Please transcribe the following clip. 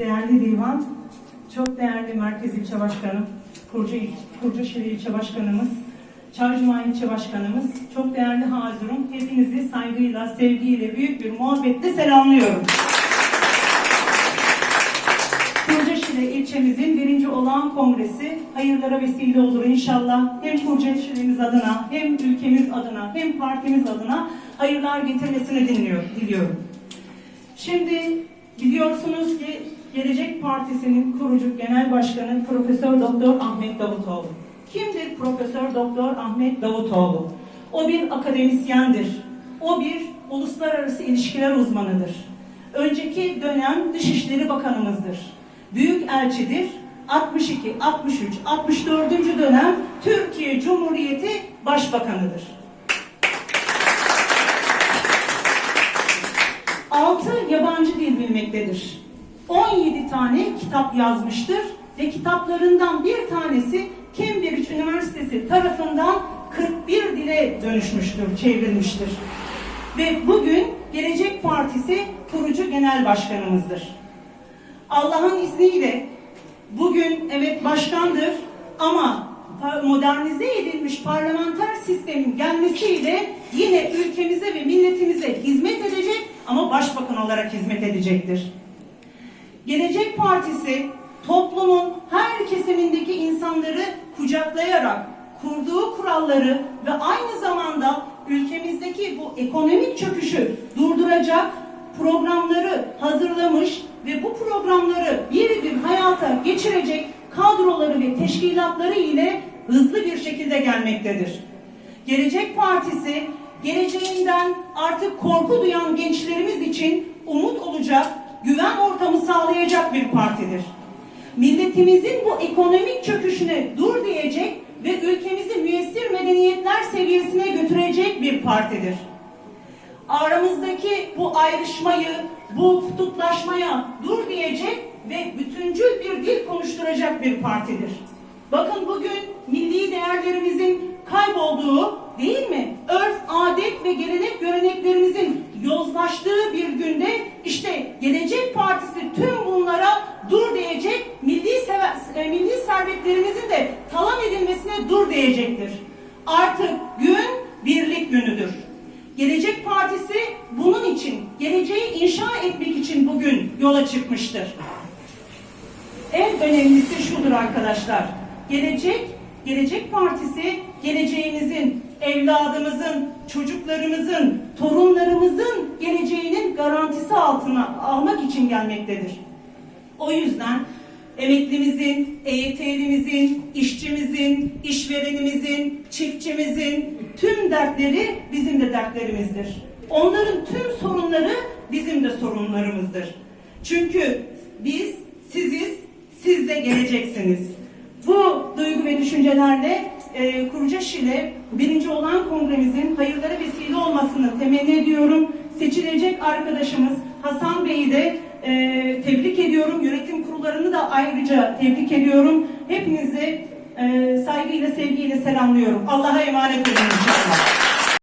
Değerli Divan, çok değerli Merkez İlçe Başkanım, Kurcu, Kurcuşehir İlçe Başkanımız, Çarşıma İlçe Başkanımız, çok değerli hazirum, hepinizi saygıyla, sevgiyle, büyük bir muhabbetle selamlıyorum. Kurcaşehir ilçemizin birinci olağan kongresi hayırlara vesile olur inşallah. Hem Kurcaşehir'imiz adına, hem ülkemiz adına, hem partimiz adına hayırlar getirmesini dinliyor, diliyorum. Şimdi biliyorsunuz ki Gelecek Partisi'nin kurucu genel başkanı Profesör Doktor Ahmet Davutoğlu. Kimdir Profesör Doktor Ahmet Davutoğlu? O bir akademisyendir. O bir uluslararası ilişkiler uzmanıdır. Önceki dönem Dışişleri Bakanımızdır. Büyük elçidir. 62, 63, 64. dönem Türkiye Cumhuriyeti Başbakanıdır. 6 yabancı dil bilmektedir. 17 tane kitap yazmıştır ve kitaplarından bir tanesi Cambridge Üniversitesi tarafından 41 dile dönüşmüştür, çevrilmiştir. Ve bugün Gelecek Partisi kurucu genel başkanımızdır. Allah'ın izniyle bugün evet başkandır ama modernize edilmiş parlamenter sistemin gelmesiyle yine ülkemize ve milletimize hizmet edecek ama başbakan olarak hizmet edecektir. Gelecek Partisi toplumun her kesimindeki insanları kucaklayarak kurduğu kuralları ve aynı zamanda ülkemizdeki bu ekonomik çöküşü durduracak programları hazırlamış ve bu programları bir bir hayata geçirecek kadroları ve teşkilatları ile hızlı bir şekilde gelmektedir. Gelecek Partisi geleceğinden artık korku duyan gençlerimiz için umut olacak, güven ortamı sağlayacak bir partidir. Milletimizin bu ekonomik çöküşüne dur diyecek ve ülkemizi müessir medeniyetler seviyesine götürecek bir partidir. Aramızdaki bu ayrışmayı, bu kutuplaşmaya dur diyecek ve bütüncül bir dil konuşturacak bir partidir. Bakın bugün milli değerlerimizin kaybolduğu değil mi? Örf, adet ve gelenek göreneklerimizin yozlaştığı bir günde işte Gelecek Partisi tüm bunlara dur diyecek, milli, sever, e, milli servetlerimizin de talan edilmesine dur diyecektir. Artık gün birlik günüdür. Gelecek Partisi bunun için, geleceği inşa etmek için bugün yola çıkmıştır. En önemlisi şudur arkadaşlar. Gelecek, Gelecek Partisi geleceğimizin, evladımızın, çocuklarımızın, torunlarımızın altına almak için gelmektedir. O yüzden emeklimizin, EYT'limizin, işçimizin, işverenimizin, çiftçimizin tüm dertleri bizim de dertlerimizdir. Onların tüm sorunları bizim de sorunlarımızdır. Çünkü biz siziz, siz de geleceksiniz. Bu duygu ve düşüncelerle e, Kurucaş ile birinci olan kongremizin hayırlara vesile olmasını temenni ediyorum. Seçilecek arkadaşımız Hasan Bey'i de e, tebrik ediyorum. Yönetim kurullarını da ayrıca tebrik ediyorum. Hepinizi e, saygıyla, sevgiyle selamlıyorum. Allah'a emanet olun.